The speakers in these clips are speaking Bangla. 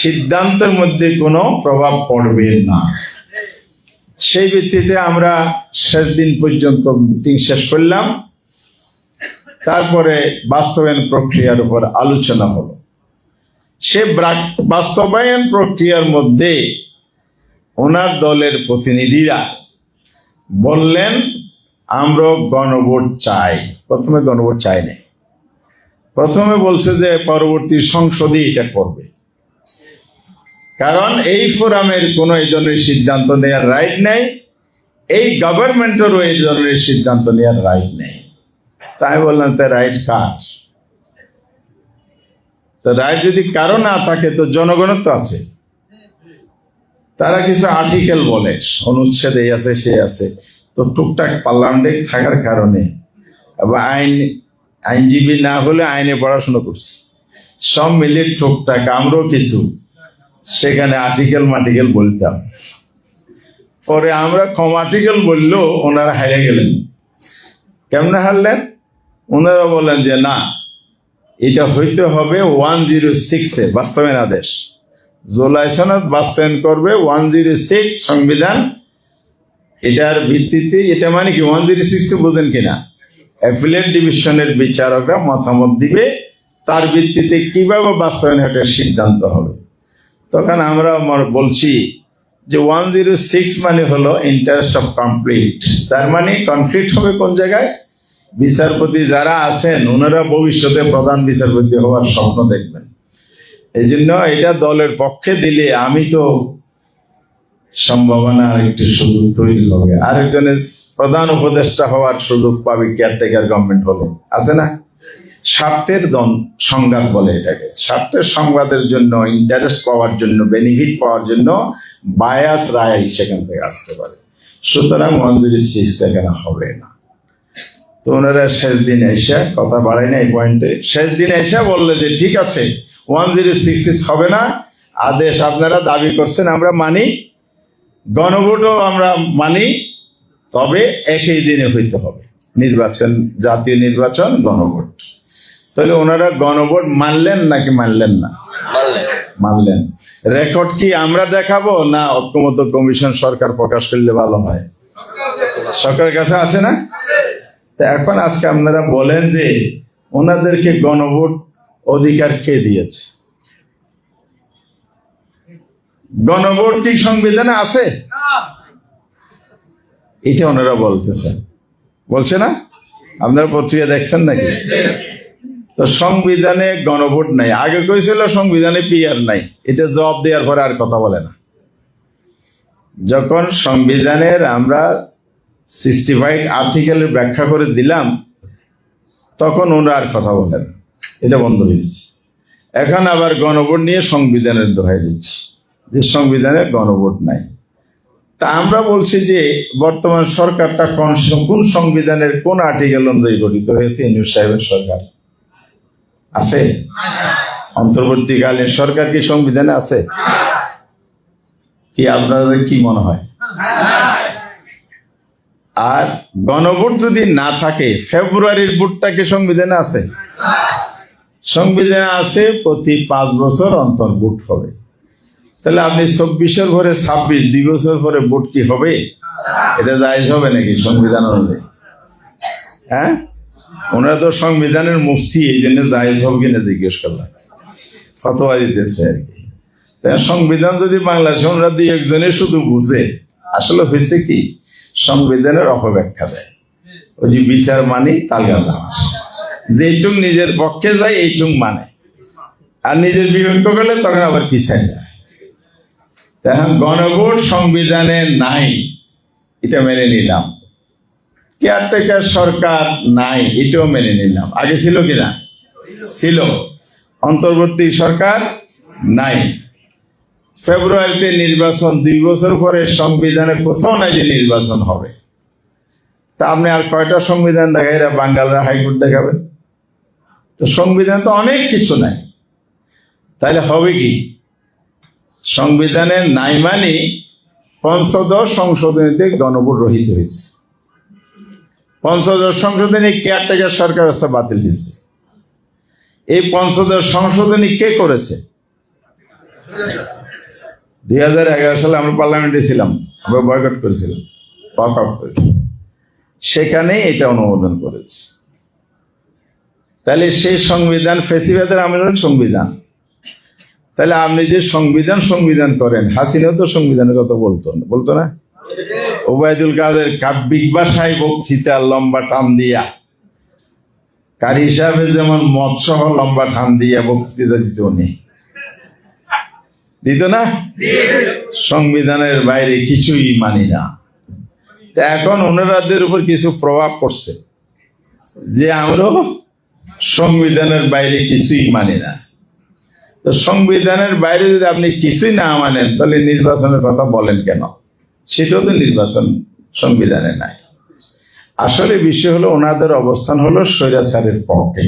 সিদ্ধান্তের মধ্যে কোনো প্রভাব পড়বে না। সেই ভিত্তিতে আমরা শেষ দিন পর্যন্ত মিটিং শেষ করলাম। তারপরে বাস্তবায়ন প্রক্রিয়ার উপর আলোচনা হলো। সে বাস্তবায়ন প্রক্রিয়ার মধ্যে ওনার দলের প্রতিনিধিরা বললেন, আমরা গণভোট চাই। প্রথমে গণভোট চাই নাই প্রথমে বলছে যে পরবর্তী সংসদই এটা করবে। কারণ এই ফোরামের কোনো এই ধরনের সিদ্ধান্ত নেওয়ার রাইট নেই। এই গভর্নমেন্টেরও এই ধরনের সিদ্ধান্ত নেওয়ার রাইট নেই। তাই বললাম, তা রাইট কার? তো রাইট যদি কারও না থাকে, তো জনগণের তো আছে। তারা কিছু আর্টিকেল বলে, অনুচ্ছেদ এই আছে, সে আছে। তো টুকটাক পার্লামেন্টে থাকার কারণে। বা আইন, আইনজীবী না হলে আইনে পড়াশোনা করছি। সব মিলে টুকটাক, আমরাও কিছু সেখানে আর্টিকেল মার্টিকেল বলতাম। পরে আমরা কম আর্টিকেল বললেও ওনারা হারিয়ে গেলেন। কেমনে হারলেন? ওনারা বলেন যে, না, এটা হইতে হবে ওয়ান জিরো সিক্সে বাস্তবায়ন আদেশ। জুলাই সনদ বাস্তবায়ন করবে ওয়ান জিরো সিক্স সংবিধান। এটার ভিত্তিতে, এটা মানে কি ওয়ান জিরো সিক্স বোঝেন কিনা? অ্যাফিলেট ডিভিশনের বিচারকরা মতামত দিবে। তার ভিত্তিতে কীভাবে বাস্তবায়ন একটা সিদ্ধান্ত হবে? তখন আমরা বলছি যে ওয়ান জিরো সিক্স মানে হলো ইন্টারেস্ট অফ কমপ্লিট তার মানে কনফ্লিক্ট হবে কোন জায়গায়? বিচারপতি যারা আছেন, ওনারা ভবিষ্যতে প্রধান বিচারপতি হওয়ার স্বপ্ন দেখবেন। এই জন্য এটা দলের পক্ষে দিলে আমি তো সম্ভাবনা একটি সুযোগ তৈরি হবে আরেকজনের প্রধান উপদেষ্টা হওয়ার সুযোগ পাবে কেয়ারটেকার গভর্নমেন্ট হলে। আছে না? স্বার্থের সংঘাত বলে এটাকে। স্বার্থের সংবাদের জন্য ইন্টারেস্ট পাওয়ার জন্য বেনিফিট পাওয়ার জন্য বায়াস রায় সেখান থেকে আসতে পারে। সুতরাং মঞ্জুরি সিক্সটা এখানে হবে না। তো ওনারা শেষ দিন এসে, কথা বাড়াই না এই পয়েন্টে শেষ দিন এসে বললে যে, ঠিক আছে ওয়ান জিরো সিক্স সিক্স হবে না। আদেশ আপনারা দাবি করছেন, আমরা মানি। গণভোটও আমরা মানি। তবে একই দিনে হইতে হবে। নির্বাচন, জাতীয় নির্বাচন, গণভোট। তাহলে ওনারা গণভোট মানলেন নাকি মানলেন না? মানলেন। রেকর্ড কি আমরা দেখাবো না ঐক্যমত কমিশন সরকার প্রকাশ করলে ভালো হয়? সরকারের কাছে আছে না? তা এখন আজকে আপনারা বলেন যে ওনাদেরকে গণভোট অধিকার কে দিয়েছে? গণভোট কি সংবিধানে আছে? এটা ওনারা বলতেছেন। বলছে না? আপনারা পত্রিকা দেখছেন নাকি? তো সংবিধানে গণভোট নাই। আগে কইছিল সংবিধানে পিয়ার নাই। এটা জবাব দেওয়ার পরে আর কথা বলে না। যখন সংবিধানের আমরা সিক্সটি ফাইভ আর্টিকেলের ব্যাখ্যা করে দিলাম, তখন ওরা আর কথা বলেন এটা বন্ধ হয়েছে। এখন আবার গণভোট নিয়ে সংবিধানের দোহাই দিচ্ছি যে সংবিধানে গণভোট নাই। তা আমরা বলছি যে বর্তমান সরকারটা কোন সংবিধানের কোন আর্টিকেল অনুযায়ী গঠিত হয়েছে ইনুস সাহেবের সরকার। আছে? অন্তর্বর্তীকালীন সরকার কি সংবিধানে আছে? কি আপনাদের কি মনে হয়? আর গণভোট যদি না থাকে, ফেব্রুয়ারির ভোটটা কি সংবিধানে আছে? সংবিধানে আছে, প্রতি পাঁচ বছর অন্তর ভোট হবে। তাহলে আপনি চব্বিশের পরে ছাব্বিশ, দুই বছর পরে ভোট কি হবে? এটা জায়জ হবে নাকি সংবিধান অনুযায়ী? হ্যাঁ? ওনারা তো সংবিধানের মুফতি, এই জন্য জায়জ হবে কিনা জিজ্ঞেস করলাম। ফতোয়া দিতেছে আর কি। সংবিধান যদি বাংলাদেশে ওনারা দুই একজনে শুধু বুঝে, আসলে হয়েছে কি? সংবিধানের অপব্যাখ্যা দেয়। ওই যে বিচার মানি তালগা জামা যেটুক নিজের পক্ষে যায়, এইটুক মানে। আর নিজের বিপক্ষ করলে তখন আবার পিছায় যায়। গণভোট সংবিধানে নাই, এটা মেনে নিলাম। কেয়ারটেকার সরকার নাই, এটাও মেনে নিলাম। আগে ছিল কিনা? ছিল। অন্তর্বর্তী সরকার নাই। ফেব্রুয়ারিতে নির্বাচন, দুই বছর পরে সংবিধানে কোথাও নাই যে নির্বাচন হবে। তা আপনি আর কয়টা সংবিধান দেখাই এরা বাঙ্গালরা হাইকোর্ট দেখাবেন? তো সংবিধান তো অনেক কিছু নাই। তাহলে হবে কি? সংবিধানের নাই মানে পঞ্চদশ সংশোধনীতে গণভোট রহিত হয়েছে। পঞ্চদশ সংশোধনী কেয়ারটেকার সরকার ব্যবস্থা বাতিল হয়েছে এই পঞ্চদশ সংশোধনী কে করেছে? দুই হাজার এগারো সালে আমরা পার্লামেন্টে ছিলাম, আমরা বয়কট করেছিলাম ওয়াক আউট করেছিলাম। সেখানে এটা অনুমোদন করেছে। তাহলে সেই সংবিধান ফেসিবাদের আমলের সংবিধান। তাহলে আপনি যে সংবিধান সংবিধান করেন, হাসিনাও তো সংবিধানের কথা বলতো না বলতো না? ওবায়দুল কাদের কাব্যিক ভাষায় বক্তৃতা, লম্বা টান দিয়া। কারি হিসাবে যেমন মদ সহ লম্বা টান দিয়া বক্তৃতা দিত উনি। দিত না? সংবিধানের বাইরে কিছুই মানি না। তা এখন ওনারাদের উপর কিছু প্রভাব পড়ছে। যে আমরাও সংবিধানের বাইরে কিছুই মানি না। তো সংবিধানের বাইরে যদি আপনি কিছুই না মানেন, তাহলে নির্বাচনের কথা বলেন কেন? সেটাও তো নির্বাচন সংবিধানে নাই। আসলে বিষয় হলো ওনাদের অবস্থান হলো স্বৈরাচারের পক্ষে।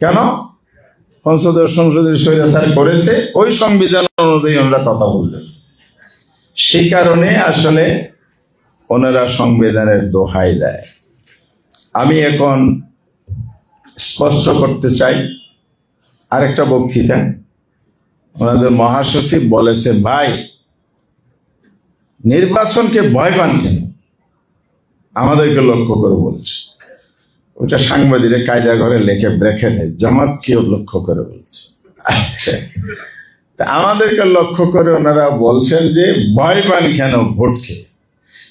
কেন? পঞ্চদশ সংসদের স্বৈরাচার করেছে, ওই সংবিধান অনুযায়ী ওনারা কথা বলতেছে। সেই কারণে আসলে ওনারা সংবিধানের দোহাই দেয়। আমি এখন স্পষ্ট করতে চাই, আরেকটা বক্তৃতা। ওনাদের মহাসচিব বলেছে, ভাই নির্বাচনকে ভয় পান কেন? আমাদেরকে লক্ষ্য করে বলছে। ওটা সাংবাদিকরা কায়দা করে লেখে ব্রেকেটে জামাতকেও লক্ষ্য করে বলছে। আচ্ছা। তা আমাদেরকে লক্ষ্য করে ওনারা বলছেন যে, ভয় পান কেন ভোটকে?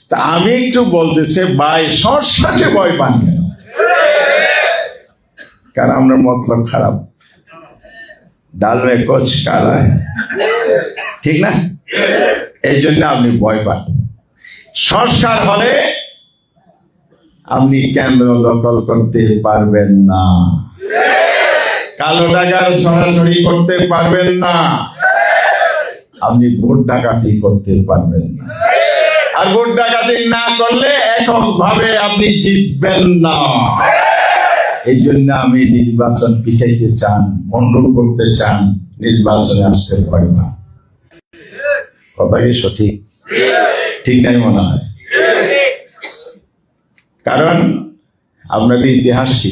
তা আমি একটু বলতেছে ভাই সংস্কারকে ভয় পান কেন? কারণ আমরা মতলব খারাপ। ডাল মে কোচ কালা ঠিক না? এই জন্য আপনি ভয় পান। সংস্কার হলে আপনি কেন্দ্র দখল করতে পারবেন না। কালো টাকার সরাসরি করতে পারবেন না। আপনি ভোট ডাকাতি করতে পারবেন না। আর ভোট ডাকাতি না করলে একক ভাবে আপনি জিতবেন না। এই জন্য আমি নির্বাচন পিছাইতে চান বন্ধ করতে চান, নির্বাচনে আসতে না কথা কি সঠিক। ঠিক নাই মনে হয়। কারণ আপনাদের ইতিহাস কি?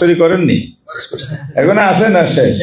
তৈরি করেননি? এখন আছে না শেষ?